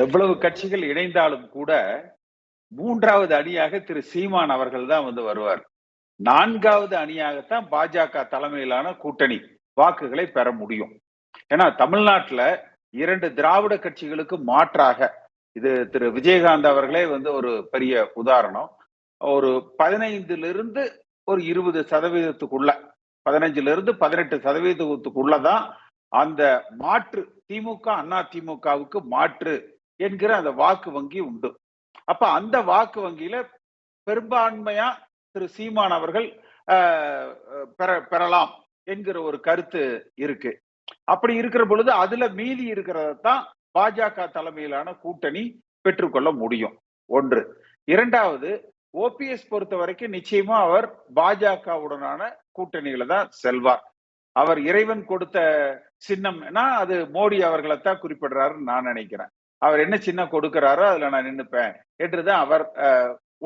எவ்வளவு கட்சிகள் இணைந்தாலும் கூட மூன்றாவது அணியாக திரு சீமான் அவர்கள் தான் வந்து வருவார். நான்காவது அணியாகத்தான் பாஜக தலைமையிலான கூட்டணி வாக்குகளை பெற முடியும். ஏன்னா தமிழ்நாட்டுல இரண்டு திராவிட கட்சிகளுக்கு மாற்றாக இது திரு விஜயகாந்த் அவர்களே வந்து ஒரு பெரிய உதாரணம். ஒரு பதினைந்துல இருந்து ஒரு இருபது சதவீதத்துக்குள்ள பதினஞ்சுல இருந்து பதினெட்டு சதவீதத்துக்குள்ளதான் அந்த மாற்று திமுக அண்ணா திமுகவுக்கு மாற்று என்கிற அந்த வாக்கு வங்கி உண்டு. அப்ப அந்த வாக்கு வங்கியில பெரும்பான்மையா திரு சீமான் அவர்கள் பெற பெறலாம் என்கிற ஒரு கருத்து இருக்கு. அப்படி இருக்கிற பொழுது அதுல மீதி இருக்கிறத தான் பாஜக தலைமையிலான கூட்டணி பெற்றுக்கொள்ள முடியும். ஒன்று. இரண்டாவது ஓபிஎஸ் பொறுத்த வரைக்கும் நிச்சயமா அவர் பாஜகவுடனான கூட்டணிகளை தான் செல்வார். அவர் இறைவன் கொடுத்த சின்னம்னா அது மோடி அவர்களை தான் குறிப்பிடுறாருன்னு நான் நினைக்கிறேன். அவர் என்ன சின்னம் கொடுக்கிறாரோ அதுல நான் நின்னுப்பேன் என்றுதான் அவர்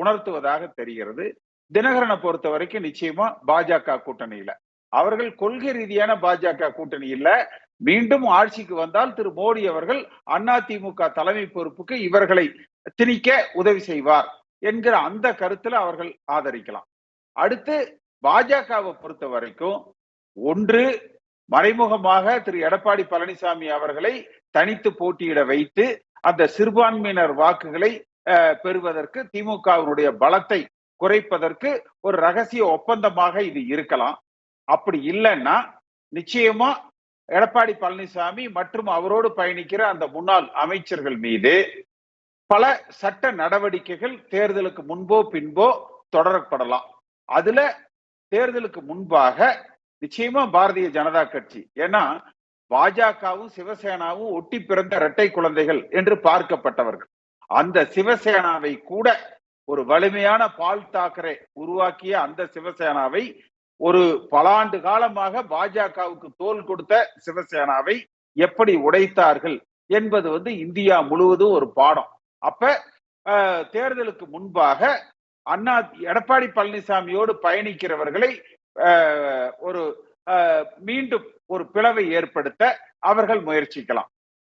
உணர்த்துவதாக தெரிகிறது. தினகரனை பொறுத்த வரைக்கும் நிச்சயமா பாஜக கூட்டணியில அவர்கள் கொள்கை ரீதியான பாஜக கூட்டணி இல்ல. மீண்டும் ஆட்சிக்கு வந்தால் திரு மோடி அவர்கள் அதிமுக தலைமை பொறுப்புக்கு இவர்களை திணிக்க உதவி செய்வார் என்கிற அந்த கருத்துல அவர்கள் ஆதரிக்கலாம். அடுத்து பாஜகவை பொறுத்த வரைக்கும் ஒன்று மறைமுகமாக திரு எடப்பாடி பழனிசாமி அவர்களை தனித்து போட்டியிட வைத்து அந்த சிறுபான்மையினர் வாக்குகளை பெறுவதற்கு திமுகவினுடைய பலத்தை குறைப்பதற்கு ஒரு ரகசிய ஒப்பந்தமாக இது இருக்கலாம். அப்படி இல்லைன்னா நிச்சயமா எடப்பாடி பழனிசாமி மற்றும் அவரோடு பயணிக்கிற அந்த முன்னாள் அமைச்சர்கள் மீது பல சட்ட நடவடிக்கைகள் தேர்தலுக்கு முன்போ பின்போ தொடரப்படலாம். அதுல தேர்தலுக்கு முன்பாக நிச்சயமா பாரதிய ஜனதா கட்சி. ஏன்னா பாஜகவும் சிவசேனாவும் ஒட்டி பிறந்த இரட்டை குழந்தைகள் என்று பார்க்கப்பட்டவர்கள். அந்த சிவசேனாவை கூட ஒரு வலிமையான பால் தாக்கரே உருவாக்கிய அந்த சிவசேனாவை ஒரு பல ஆண்டு காலமாக பாஜகவுக்கு தோல் கொடுத்த சிவசேனாவை எப்படி உடைத்தார்கள் என்பது வந்து இந்தியா முழுவதும் ஒரு பாடம். அப்ப தேர்தலுக்கு முன்பாக அண்ணா எடப்பாடி பழனிசாமியோடு பயணிக்கிறவர்களை ஒரு மீண்டும் ஒரு பிளவை ஏற்படுத்த அவர்கள் முயற்சிக்கலாம்.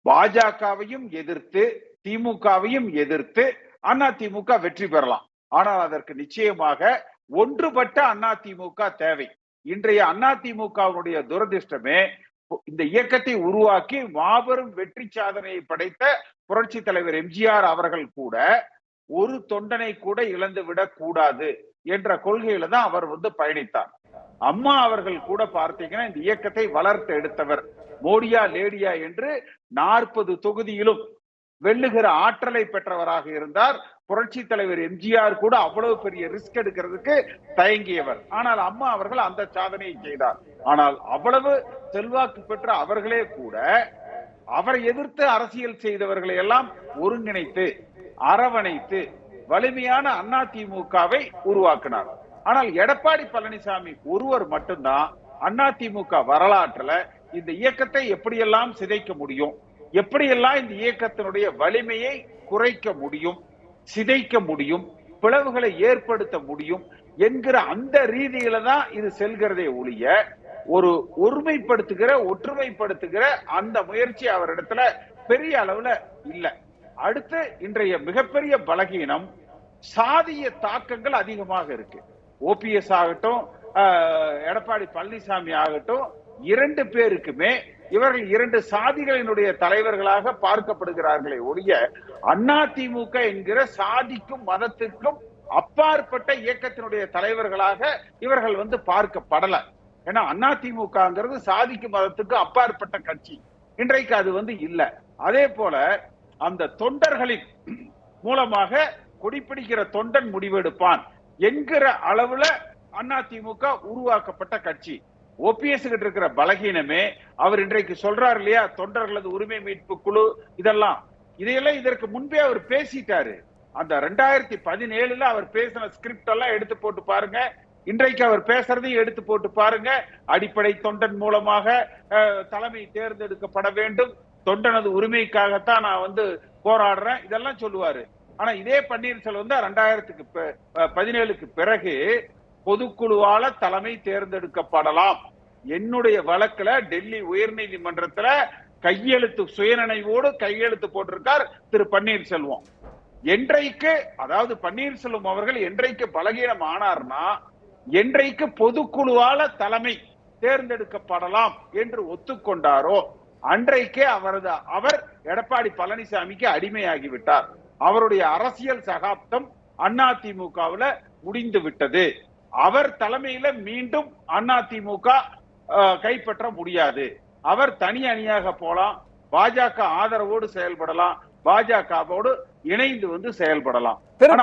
பாஜகவையும் எதிர்த்து திமுகவையும் எதிர்த்து அண்ணா திமுக வெற்றி பெறலாம். ஆனால் அதற்கு நிச்சயமாக ஒன்றுபட்ட அண்ணா திமுக தேவை. இன்றைய அண்ணா திமுகவுடைய துரதிருஷ்டமே இந்த இயக்கத்தை உருவாக்கி மாபெரும் வெற்றி சாதனையை படைத்த புரட்சி தலைவர் எம்ஜிஆர் அவர்கள் கூட ஒரு தொண்டனை கூட இழந்து விடக் கூடாது என்ற கொள்கையில தான் அவர் வந்து பயணித்தார். அம்மா அவர்கள் கூட பார்த்தீங்கன்னா இந்த இயக்கத்தை வளர்த்து எடுத்தவர். மோடியா லேடியா என்று நாற்பது தொகுதியிலும் வெல்லுகிற ஆற்றலை பெற்றவராக இருந்தார். புரட்சி தலைவர் எம்ஜிஆர் கூட அவ்வளவு பெரிய ரிஸ்க் எடுக்கிறதுக்கு தயங்கியவர். ஆனால் அம்மா அவர்கள் அந்த சாதனையை செய்தார். ஆனால் அவ்வளவு செல்வாக்கு பெற்ற அவர்களே கூட அவரை எதிர்த்து அரசியல் செய்தவர்களை எல்லாம் ஒருங்கிணைத்து அரவணைத்து வலிமையான அண்ணா திமுகவை உருவாக்கினார் ஆனால் எடப்பாடி பழனிசாமி ஒருவர் மட்டும்தான் அண்ணா திமுக வரலாற்றுல இந்த இயக்கத்தை எப்படியெல்லாம் சிதைக்க முடியும்? எப்படியெல்லாம் இந்த இயக்கத்தினுடைய வலிமையை குறைக்க முடியும்? சிதைக்க முடியும்? பிளவுகளை ஏற்படுத்த முடியும்? என்கிற அந்த ரீதியில தான் இது செல்கிறதே ஒழிய ஒரு ஒருமைப்படுத்துகிற ஒற்றுமைப்படுத்துகிற அந்த முயற்சி அவரிடத்துல பெரிய அளவுல இல்ல. அடுத்து இன்றைய மிகப்பெரிய பலகீனம் சாதிய தாக்கங்கள் அதிகமாக இருக்கு. ஓபிஎஸ் ஆகட்டும் எடப்பாடி பழனிசாமி ஆகட்டும் இரண்டு பேருக்குமே இவர்கள் இரண்டு சாதிகளினுடைய தலைவர்களாக பார்க்கப்படுகிறார்களே ஒழிய அண்ணா திமுக என்கிற சாதிக்கும் மதத்திற்கும் அப்பாற்பட்ட இயக்கத்தினுடைய தலைவர்களாக இவர்கள் வந்து பார்க்கப்படல. ஏன்னா அண்ணா திமுகங்கிறது சாதிக்கும் மதத்துக்கு அப்பாற்பட்ட கட்சி. இன்றைக்கு அது வந்து இல்ல. அதே போல அந்த தொண்டர்களின் மூலமாக கொடிப்பிடிக்கிற தொண்டன் முடிவெடுப்பான். என்கிற அளவுல அண்ணா திமுக உருவாக்கப்பட்ட கட்சி. ஓபிஎஸ் கிட்ட இருக்கிற பலகீனமே அவர் இன்றைக்கு சொல்றாரு இல்லையா? தொண்டர்களது உரிமை மீட்பு குழு இதெல்லாம். இதையெல்லாம் இதற்கு முன்பே அவர் பேசிட்டாரு. அந்த ரெண்டாயிரத்தி பதினேழுல அவர் பேசின ஸ்கிரிப்ட் எல்லாம் எடுத்து போட்டு பாருங்க. இன்றைக்கு அவர் பேசுறதையும் எடுத்து போட்டு பாருங்க. அடிப்படை தொண்டன் மூலமாக தலைமை தேர்ந்தெடுக்கப்பட வேண்டும். தொண்டனது உரிமைக்காகத்தான் நான் வந்து போராடுறேன். இதெல்லாம் சொல்லுவாரு. ஆனா இதே பன்னீர்செல்வம் தான் ரெண்டாயிரத்துக்கு பதினேழுக்கு பிறகு பொதுக்குழுவால தலைமை தேர்ந்தெடுக்கப்படலாம். என்னுடைய வழக்குல டெல்லி உயர் நீதிமன்றத்துல கையெழுத்து சுயநினைவோடு கையெழுத்து போட்டிருக்கார் திரு பன்னீர்செல்வம் என்றைக்கு அதாவது பன்னீர்செல்வம் அவர்கள் என்றைக்கு பலகீனம் ஆனார்னா என்றைக்கு பொதுக்குழுவால தலைமை தேர்ந்தெடுக்கப்படலாம் என்று ஒத்துக்கொண்டாரோ அன்றைக்கே அவரது அவர் எடப்பாடி பழனிசாமிக்கு அடிமையாகி விட்டார். அவருடைய அரசியல் சகாப்தம் அதிமுகவுல முடிந்து விட்டது. அவர் தலைமையில மீண்டும் அதிமுக அஹ், கைப்பற்ற முடியாது. அவர் தனி அணியாக போலாம் பாஜக ஆதரவோடு செயல்படலாம் பாஜகவோடு இணைந்து வந்து செயல்படலாம்.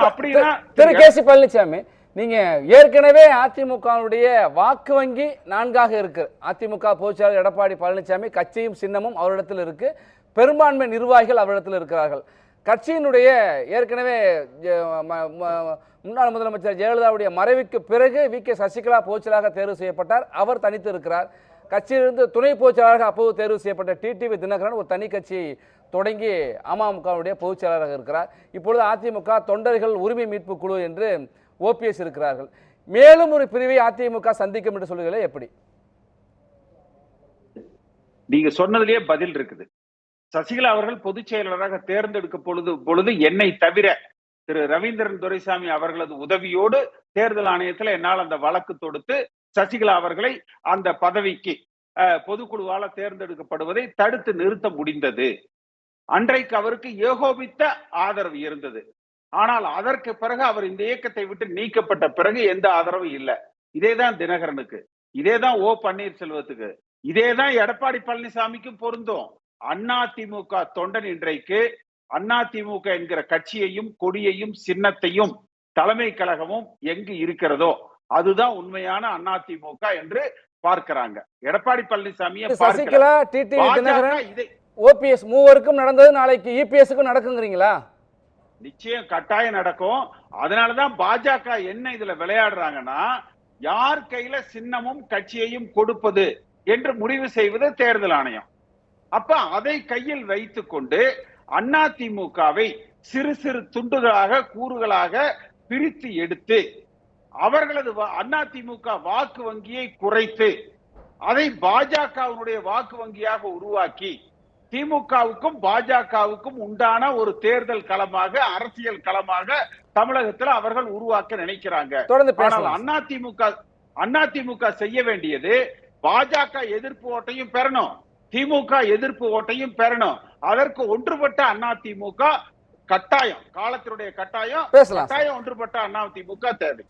அப்படின்னா திரு கே சி பழனிசாமி நீங்க ஏற்கனவே அதிமுகவுடைய வாக்கு வங்கி நான்காக இருக்கு. அதிமுக பொதுச்செயலாளர் எடப்பாடி பழனிசாமி கட்சியும் சின்னமும் அவரிடத்தில் இருக்கு. பெரும்பான்மை நிர்வாகிகள் அவரிடத்தில் இருக்கிறார்கள். கட்சியினுடைய ஏற்கனவே முன்னாள் முதலமைச்சர் ஜெயலலிதாவுடைய மறைவுக்கு பிறகு வி. கே. சசிகலா பொதுச்செயலாளராக தேர்வு செய்யப்பட்டார். அவர் தனித்து இருக்கிறார். கட்சியிலிருந்து துணை பொதுச்செயலாளராக அப்போது தேர்வு செய்யப்பட்ட டிடிவி தினகரன் ஒரு தனி கட்சி தொடங்கி அமமுகவுடைய பொதுச்செயலாளராக இருக்கிறார். இப்பொழுது அதிமுக தொண்டர்கள் உரிமை மீட்பு குழு என்று ஓபிஎஸ் இருக்கிறார்கள். மேலும் ஒரு பிரிவை அதிமுக சந்திக்கும் என்று சொல்லுகிறே எப்படி? நீங்க சொன்னதுலயே பதில் இருக்குது. சசிகலா அவர்கள் பொதுச் செயலாளராக தேர்ந்தெடுக்க பொழுது பொழுது என்னை தவிர திரு ரவீந்திரன் துரைசாமி அவர்களது உதவியோடு தேர்தல் ஆணையத்துல என்னால் அந்த வழக்கு தொடுத்து சசிகலா அவர்களை அந்த பதவிக்கு பொதுக்குழுவால தேர்ந்தெடுக்கப்படுவதை தடுத்து நிறுத்த முடிந்தது. அன்றைக்கு அவருக்கு ஏகோபித்த ஆதரவு இருந்தது. ஆனால் அதற்கு பிறகு அவர் இந்த இயக்கத்தை விட்டு நீக்கப்பட்ட பிறகு எந்த ஆதரவும் இல்லை. இதேதான் தினகரனுக்கு. இதேதான் ஓ பன்னீர்செல்வத்துக்கு. இதேதான் எடப்பாடி பழனிசாமிக்கும் பொருந்தும். அண்ணா திமுக தொண்டன் இன்றைக்கு அண்ணா திமுக என்கிற கட்சியையும் கொடியையும் சின்னத்தையும் தலைமை கழகமும் எங்கு இருக்கிறதோ அதுதான் உண்மையான அண்ணா திமுக என்று பார்க்கிறாங்க. எடப்பாடி பழனிசாமியை. சசிகலா தினகரன் ஓபிஎஸ் மூவருக்கும் நடந்தது நாளைக்கு இபிஎஸ்க்கும் நடக்குங்கிறீங்களா? நிச்சயம் கட்டாயம் நடக்கும். அதனாலதான் பாஜக என்ன இதுல விளையாடுறாங்கன்னா யார் கையில சின்னமும் கட்சியையும் கொடுப்பது என்று முடிவு செய்வது தேர்தல் ஆணையம். அப்ப அதை கையில் வைத்துக் கொண்டு அண்ணா திமுகவை சிறு சிறு துண்டுகளாக கூறுகளாக பிரித்து எடுத்து அவர்களது அண்ணா திமுக வாக்கு வங்கியை குறைத்து அதை பாஜகவினுடைய வாக்கு வங்கியாக உருவாக்கி திமுகவுக்கும் பாஜகவுக்கும் உண்டான ஒரு தேர்தல் களமாக அரசியல் களமாக தமிழகத்தில் அவர்கள் உருவாக்க நினைக்கிறாங்க. ஆனால் அதிமுக அதிமுக செய்ய வேண்டியது பாஜக எதிர்ப்பு ஓட்டையும் பெறணும். திமுக எதிர்ப்பு ஓட்டையும் பெறணும். அதற்கு ஒன்றுபட்ட அதிமுக கட்டாயம் காலத்தினுடைய கட்டாயம். கட்டாயம் ஒன்றுபட்ட அதிமுக தேவை.